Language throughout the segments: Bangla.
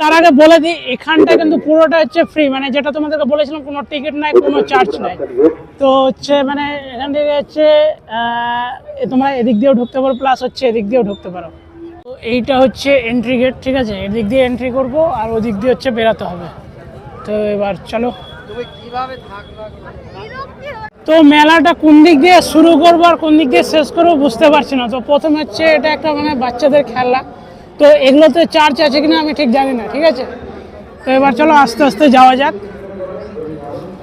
তার আগে বলে দিই, এখানটা কিন্তু পুরোটা হচ্ছে ফ্রি মানে যেটা তোমাদেরকে বলেছিলাম, কোনো টিকিট নাই, কোনো চার্জ নাই। তো হচ্ছে মানে এখান থেকে হচ্ছে তোমরা এদিক দিয়েও ঢুকতে পারো প্লাস হচ্ছে এদিক দিয়েও ঢুকতে পারো। তো এইটা হচ্ছে এন্ট্রি গেট ঠিক আছে? এদিক দিয়ে এন্ট্রি করব, আর ওদিক দিয়ে হচ্ছে বেরাতে হবে। তো এবার চলো। তো মেলাটা কোন দিক দিয়ে শুরু করব আর কোন দিক দিয়ে শেষ করব বুঝতে পারছি না। তো প্রথমে হচ্ছে এটা একটা মানে বাচ্চাদের খেলা তো এগুলোতে চার্জ আছে কিনা আমি ঠিক জানি না, ঠিক আছে? তো এবার চলো আস্তে আস্তে যাওয়া যাক।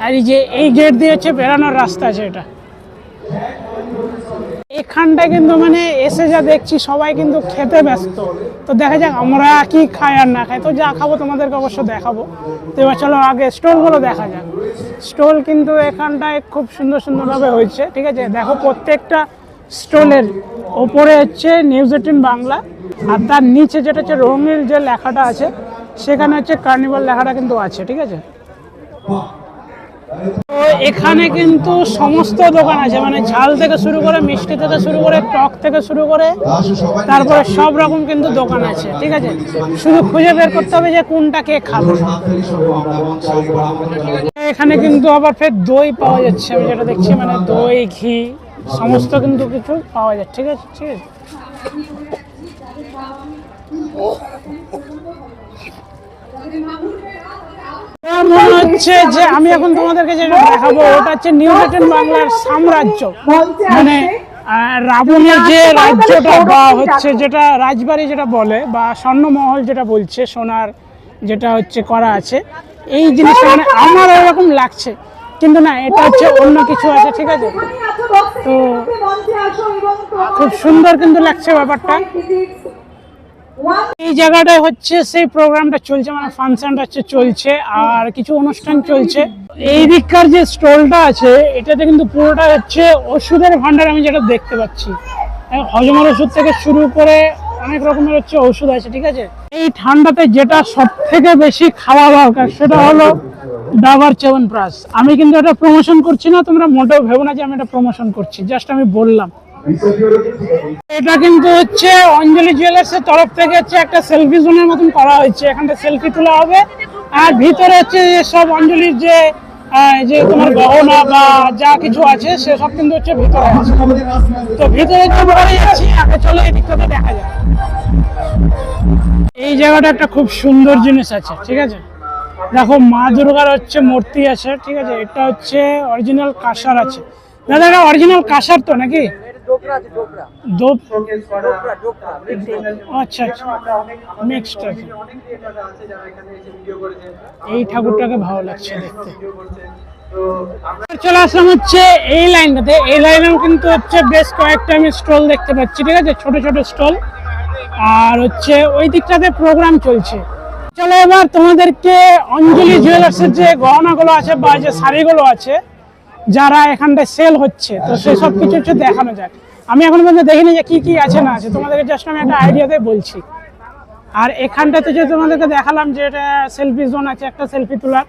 আর এই যে এই গেট দিয়ে হচ্ছে বেরানোর রাস্তা আছে এটা। এখানটায় কিন্তু মানে এসে যা দেখছি সবাই কিন্তু খেতে ব্যস্ত। তো দেখা যাক আমরা কি খাই আর না খাই। তো যা খাব তোমাদেরকে অবশ্য দেখাবো। তো এবার চলো আগে স্টলগুলো দেখা যাক। স্টল কিন্তু এখানটায় খুব সুন্দর সুন্দরভাবে হয়েছে, ঠিক আছে? দেখো প্রত্যেকটা স্টলের ওপরে হচ্ছে নিউজ এইটিন বাংলা। আর তার নিচে যেটা হচ্ছে রঙিল যে লেখাটা আছে, সেখানে হচ্ছে কার্নিভাল লেখাটা কিন্তু আছে, ঠিক আছে? তো এখানে কিন্তু সমস্ত দোকান আছে মানে ঝাল থেকে শুরু করে, মিষ্টি থেকে শুরু করে, টক থেকে শুরু করে, তারপরে সব রকম কিন্তু দোকান আছে, ঠিক আছে? শুধু খুঁজে বের করতে হবে যে কোনটা কে খাবে। এখানে কিন্তু আবার ফের দই পাওয়া যাচ্ছে, আমি যেটা দেখছি মানে দই, ঘি, সমস্ত কিন্তু কিছু পাওয়া যাচ্ছে, ঠিক আছে? ঠিক আছে? মনে হচ্ছে যে আমি এখন তোমাদেরকে যেটা দেখাবো ওটা হচ্ছে নিউজ এইটিন বাংলার সাম্রাজ্য। মানে রাবণের যে রাজ্যটা বা হচ্ছে যেটা রাজবাড়ি যেটা বলে বা স্বর্ণমহল যেটা বলছে সোনার যেটা হচ্ছে করা আছে এই জিনিসটা মানে আমার এরকম লাগছে। কিন্তু না এটা হচ্ছে অন্য কিছু আছে ঠিক আছে? তো খুব সুন্দর কিন্তু লাগছে ব্যাপারটা। এই জায়গাটায় হচ্ছে, সেই প্রোগ্রামটা চলছে মানে ফাংশনটা হচ্ছে, চলছে, আর কিছু অনুষ্ঠান চলছে। এই দিককার যে স্টলটা আছে, এটাতে কিন্তু পুরোটা হচ্ছে ওষুধের ভান্ডার আমি যেটা দেখতে পাচ্ছি। এই হজমের ওষুধ থেকে শুরু করে অনেক রকমের হচ্ছে ওষুধ আছে, ঠিক আছে? এই ঠান্ডাতে যেটা সব থেকে বেশি খাওয়া দরকার, সেটা হলো ডাবার চেবন প্রাস আমি কিন্তু এটা প্রমোশন করছি না, তোমরা মোটেও ভেবো না যে আমি এটা প্রমোশন করছি জাস্ট আমি বললাম। এটা কিন্তু হচ্ছে অঞ্জলি জুয়েলার্স এর তরফ থেকে হচ্ছে একটা সেলফি জোনের মতন করা হয়েছে। এখানটা সেলফি তোলা হবে। আর ভিতরে হচ্ছে সব অঞ্জলির যে যে তোমার গহনা বা যা কিছু আছে সেসব কিন্তু হচ্ছে ভিতরে তো ভিতরে তো পরে যাচ্ছি, আগে চলো এই দিকটাতে দেখা যায় এই জায়গাটা একটা খুব সুন্দর জিনিস আছে, ঠিক আছে? দেখো, মা দুর্গার হচ্ছে মূর্তি আছে, ঠিক আছে? এটা হচ্ছে অরিজিনাল কাঁসার আছে। দাদা, এটা অরিজিনাল কাঁসার তো নাকি? আচ্ছা আচ্ছা। মিক্সড আছে। এই ঠাকুরটাকে ভালো লাগছে দেখতে। চলে আসলাম হচ্ছে এই লাইনটাতে। এই লাইনেও কিন্তু হচ্ছে বেশ কয়েকটা আমি স্টল দেখতে পাচ্ছি ঠিক আছে? ছোট ছোট স্টল। আর হচ্ছে ওই দিকটাতে প্রোগ্রাম চলছে। চলো এবার তোমাদেরকে অঞ্জলি জুয়েলার্সের যে গহনাগুলো আছে বা যে শাড়িগুলো আছে যারা এখানটায় সেল হচ্ছে, তো সেই সব কিছু হচ্ছে দেখানো যাক। আমি এখন পর্যন্ত দেখিনি যে কি কি আছে না আছে, তোমাদেরকে জাস্ট আমি একটা আইডিয়াতে বলছি। আর এখানটাতে যে তোমাদেরকে দেখালাম যে এটা সেলফি জোন আছে, একটা সেলফি তোলার।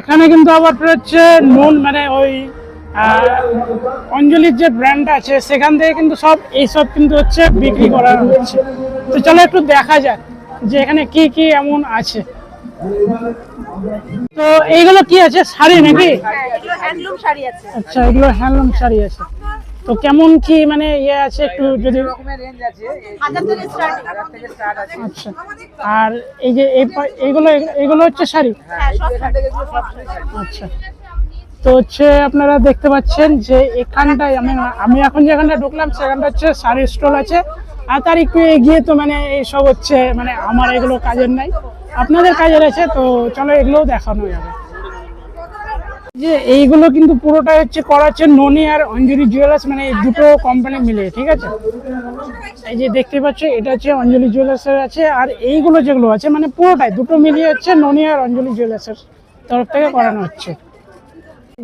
এখানে কিন্তু আবার হচ্ছে নুন মানে ওই অঞ্জলির যে ব্র্যান্ড আছে, সেখান থেকে কিন্তু সব এইসব কিন্তু হচ্ছে বিক্রি করা হচ্ছে। তো চলো একটু দেখা যাক যে এখানে কি কি এমন আছে। তো এইগুলো কি আছে? শাড়ি নাকি? হ্যান্ডলুম শাড়ি আছে। আচ্ছা এগুলো হ্যান্ডলুম শাড়ি আছে। তো কেমন কি মানে ইয়ে আছে একটু যদি হাজার থেকে স্টার্ট আচ্ছা আর এই যে এইগুলো এইগুলো হচ্ছে শাড়ি? হ্যাঁ শাড়ি। আচ্ছা। তো হচ্ছে আপনারা দেখতে পাচ্ছেন যে এখানটায় আমি আমি এখন যেখানটা ঢুকলাম সেখানটা হচ্ছে শাড়ির স্টল আছে। আর তার একটু এগিয়ে তো মানে এইসব হচ্ছে মানে আমার এগুলো কাজের নাই। আপনাদের কাজের আছে তো চলো এগুলোও দেখানো যাবে। যে এইগুলো কিন্তু পুরোটাই হচ্ছে করা হচ্ছে ননি আর অঞ্জলি জুয়েলার্স মানে এই দুটো কোম্পানি মিলে, ঠিক আছে? এই যে দেখতে পাচ্ছ, এটা হচ্ছে অঞ্জলি জুয়েলার্সের আছে, আর এইগুলো যেগুলো আছে মানে পুরোটাই, দুটো মিলিয়ে হচ্ছে ননি আর অঞ্জলি জুয়েলার্সের তরফ থেকে করানো হচ্ছে।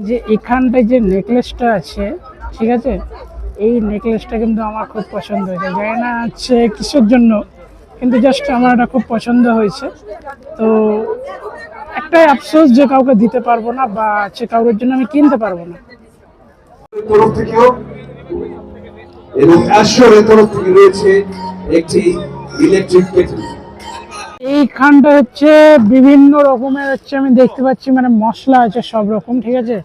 যে এখানটায় যে নেকলেসটা আছে, ঠিক আছে? এই নেকলেসটা কিন্তু আমার খুব পছন্দ হয়েছে। জানি না হচ্ছে কিসের জন্য, কিন্তু জাস্ট আমার এটা খুব পছন্দ হয়েছে। তো একটাই আফসোস যে কাউকে দিতে পারব না বা হচ্ছে কাউরের জন্য আমি কিনতে পারব না। তরফ থেকেও এবং অ্যাশোরের তরফ থেকে রয়েছে একটি ইলেকট্রিক কেটলি এইখানটা হচ্ছে বিভিন্ন রকমের হচ্ছে আমি দেখতে পাচ্ছি মানে মশলা আছে সব রকম ঠিক আছে?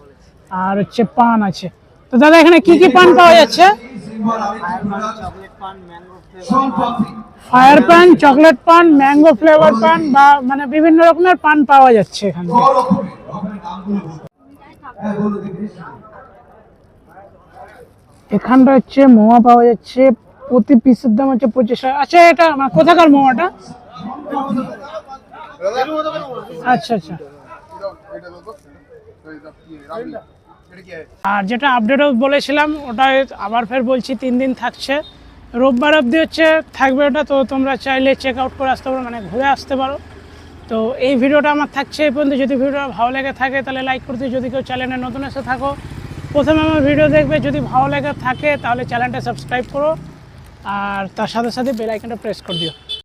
আর হচ্ছে পান আছে। তো দাদা এখানে কি কি পান পাওয়া যাচ্ছে? ফায়ার পান চকলেট পান ম্যাঙ্গো ফ্লেভার পান বা মানে বিভিন্ন রকমের পান পাওয়া যাচ্ছে এখানে। এখানটা হচ্ছে মোয়া পাওয়া যাচ্ছে। প্রতি পিসের দাম হচ্ছে পঁচিশ টাকা। আচ্ছা এটা মানে কোথাকার মোয়াটা? আচ্ছা আচ্ছা। আর যেটা আপডেটও বলেছিলাম ওটা আবার ফের বলছি তিন দিন থাকছে। রোববার অবধি হচ্ছে থাকবে ওটা, তো তোমরা চাইলে চেক আউট করে আসতে পারো মানে ঘুরে আসতে পারো। তো এই ভিডিওটা আমার থাকছে এই পর্যন্ত। যদি ভিডিওটা ভালো লেগে থাকে, তাহলে লাইক করতে যদি কেউ চ্যানেলে নতুন এসে থাকো, প্রথমে আমার ভিডিও দেখবে। যদি ভালো লেগে থাকে, তাহলে চ্যানেলটা সাবস্ক্রাইব করো। আর তার সাথে সাথে বেল আইকনটা প্রেস করে দিও।